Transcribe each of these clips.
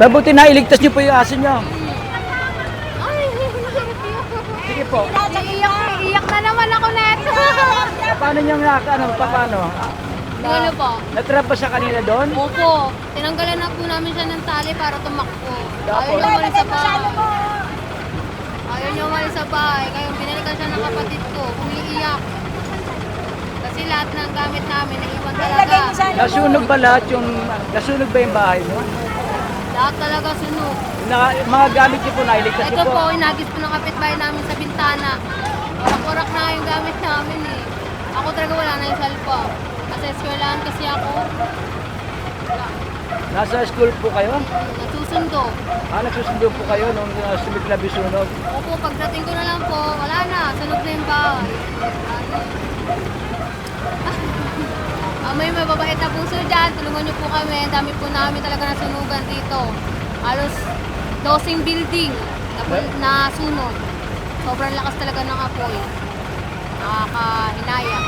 Mabuti na iligtas niyo po yung aso niyo. Sige po. iiyak, iiyak na naman ako neto. Paano niyo nga, ano, pa- paano? Ano po? Natrap ba siya kanina doon? Opo, tinanggalan na po namin siya ng tali para tumakbo. Ayaw Tapos? niya umalis sa bahay. Ayaw niya umalis sa bahay. Kaya binalikan siya ng kapatid ko. Umiiyak. Kasi lahat ng gamit namin, naiwan talaga. Nasunog ba lahat yung, nasunog ba yung bahay niyo? Lahat talaga sunog. Na, mga gamit niyo po nailigtas niyo Ito po. po, inagis po ng kapitbahay namin sa bintana. Warak-warak na yung gamit namin eh. Ako talaga wala na yung cellphone. Kasi eskwelahan kasi ako. Nasa school po kayo? Nasusundo. Ah, nagsusundo po kayo nung uh, sumigla bisunog. Opo, pagdating ko na lang po, wala na. Sunog na yung bahay. Ah, may mababait na puso dyan. Tulungan niyo po kami. Ang dami po namin talaga nasunugan dito. Halos dosing building na, na sunog. Sobrang lakas talaga ng apoy. Nakakahinaya.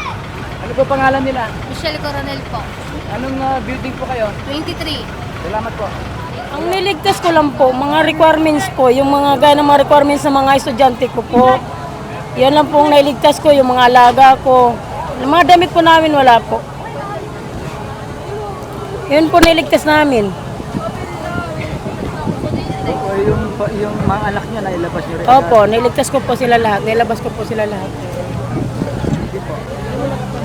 Ano po pangalan nila? Michelle Coronel po. Anong uh, building po kayo? 23. Salamat po. Ang niligtas ko lang po, mga requirements po, yung mga gaya ng mga requirements ng mga estudyante ko po. Yan lang po ang nailigtas ko, yung mga alaga ko. Yung mga damit po namin, wala po. Yun po nailigtas namin. O, yung, yung mga anak niya nailabas niyo rin. Opo, nailigtas ko po sila lahat. Nailabas ko po sila lahat.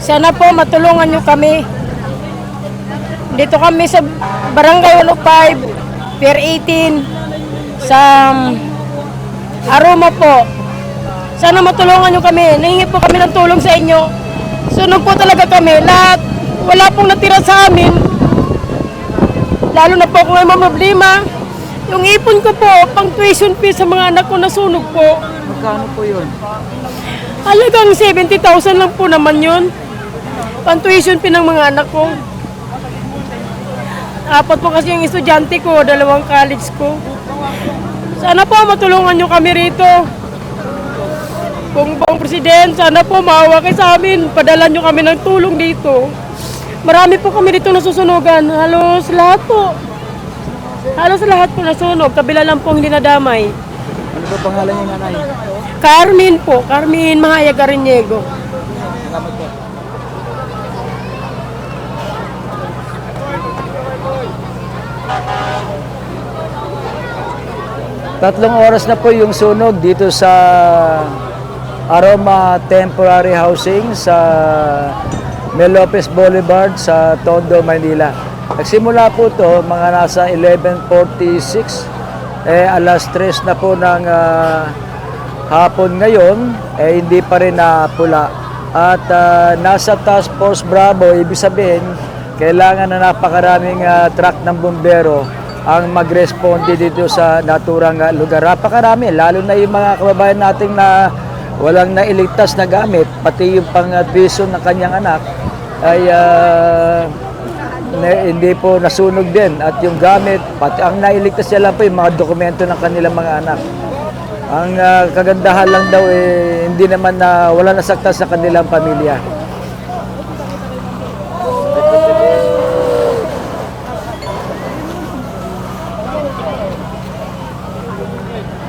Sana po matulungan nyo kami. Dito kami sa Barangay 105, Pier 18, sa um, Aroma po. Sana matulungan nyo kami. Nahingi po kami ng tulong sa inyo. Sunog po talaga kami. Lahat, wala pong natira sa amin. Lalo na po kung may mga problema. Yung ipon ko po, pang tuition fee sa mga anak ko nasunog po. Magkano po yun? Halagang 70,000 lang po naman yun. Pang tuition fee ng mga anak ko. Apat po kasi yung estudyante ko, dalawang college ko. Sana po matulungan nyo kami rito. Kung bang president, sana po maawa kayo sa amin. Padala nyo kami ng tulong dito. Marami po kami dito nasusunugan. Halos lahat po. Halos lahat po nasunog. Kabila lang po hindi nadamay. Ano po pangalan niya nanay? Carmen po, Carmen. Salamat po. Tatlong oras na po yung sunog dito sa Aroma Temporary Housing sa Mel Lopez Boulevard sa Tondo, Manila. Nagsimula po to mga nasa 11.46 eh alas 3 na po ng ah, hapon ngayon eh hindi pa rin napula. At ah, nasa Task Force Bravo, ibig sabihin kailangan na napakaraming ah, truck ng bumbero ang magresponde dito sa naturang lugar. Napakarami, lalo na yung mga kababayan nating na walang nailigtas na gamit, pati yung pang uh, ng kanyang anak ay ah, na- hindi po nasunog din at yung gamit, pati ang nailigtas nila po yung mga dokumento ng kanilang mga anak. Ang ah, kagandahan lang daw eh, hindi naman na wala nasaktan sa kanilang pamilya.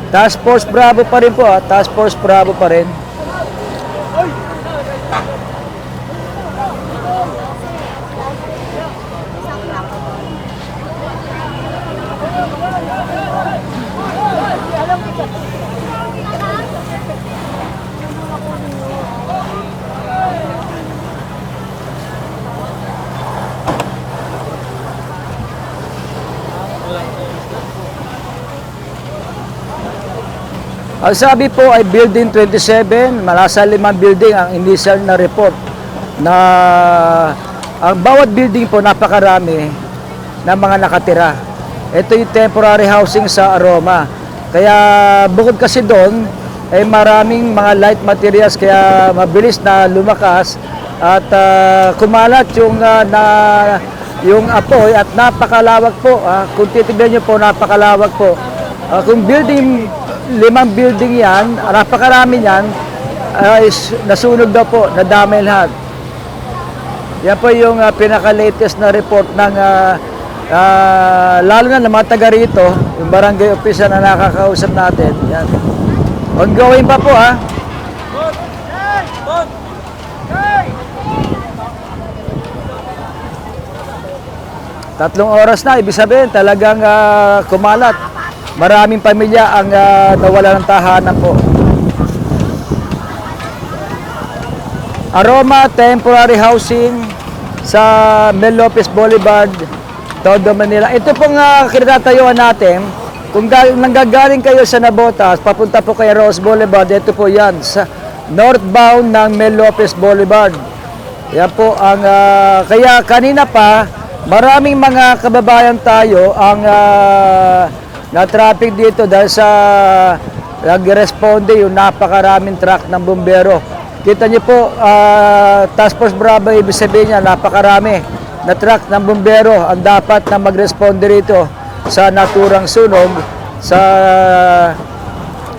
Task Force Bravo pa rin po ah. Task Force Bravo pa rin. Ang sabi po ay Building 27, malasa limang building ang initial na report na ang bawat building po napakarami na mga nakatira. Ito yung temporary housing sa Aroma. Kaya bukod kasi doon, ay maraming mga light materials kaya mabilis na lumakas at ah, kumalat yung ah, na yung apoy at napakalawak po. ah. kung titignan niyo po, napakalawak po. Ah, kung building, limang building yan, napakarami yan, ah, is nasunog daw po, nadamay lahat. Yan po yung ah, pinaka-latest na report ng ah, Ah, lalo na ng mga taga rito, yung barangay official na nakakausap natin. Yan. Ongoing pa po ha. Tatlong oras na, ibig sabihin talagang ah, kumalat. Maraming pamilya ang ah, nawala ng tahanan po. Aroma Temporary Housing sa Mel Lopez Boulevard, Todo Manila. Ito pong uh, kinatatayuan natin. Kung ga- nanggagaling kayo sa Nabotas, papunta po kay Rose Boulevard, ito po yan, sa northbound ng Mel Lopez Boulevard. Yan po ang, ah, kaya kanina pa, maraming mga kababayan tayo ang ah, na-traffic dito dahil sa nag-responde yung napakaraming truck ng bumbero. Kita niyo po, ah, Task Force Bravo, ibig sabihin niya, napakarami na truck ng bumbero ang dapat na mag-responde rito sa naturang sunog sa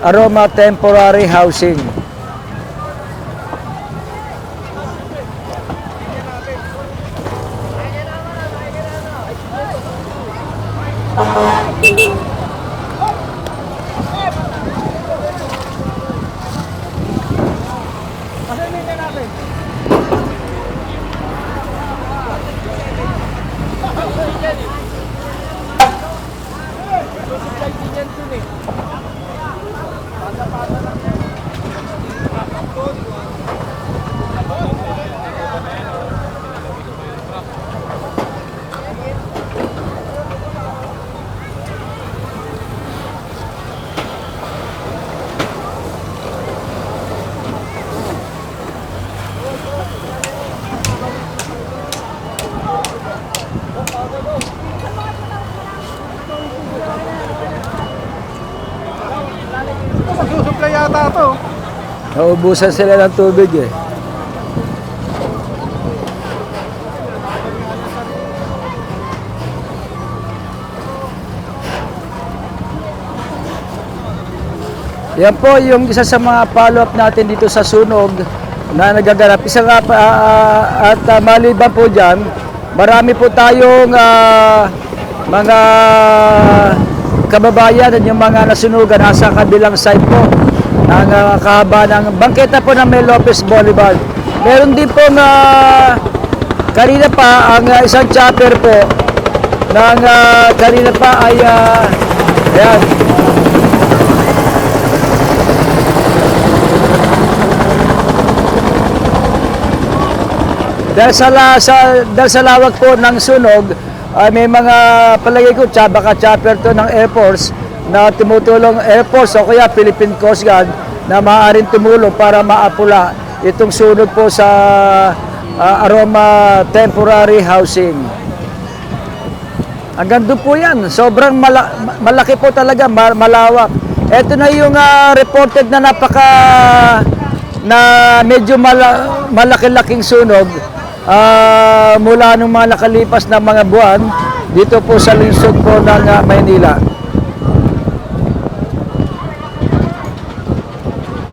Aroma Temporary Housing. Naubusan sila ng tubig eh. Yan po yung isa sa mga follow-up natin dito sa sunog na nagaganap. Isa nga pa, ah, at ah, maliban po dyan, marami po tayong ah, mga kababayan at yung mga nasunugan nasa kabilang side po ng ah, kahaba ng bangketa po ng Mel Lopez Boulevard. Meron din po na kanina pa ang ah, isang chopper po ng ah, kanina pa ay ah, ayan, Dahil sa, la, sa, dahil sa lawak po ng sunog, ay may mga palagay ko, tsaka baka chopper to ng Air Force na tumutulong Air Force o kaya Philippine Coast Guard na maaaring tumulong para maapula itong sunog po sa ah, Aroma Temporary Housing. Hanggang doon po yan. Sobrang mala- malaki po talaga, ma- malawak. Ito na yung ah, reported na napaka na medyo mala- malaki-laking sunog ah, mula nung mga nakalipas na mga buwan dito po sa lungsod po ng ah, Maynila.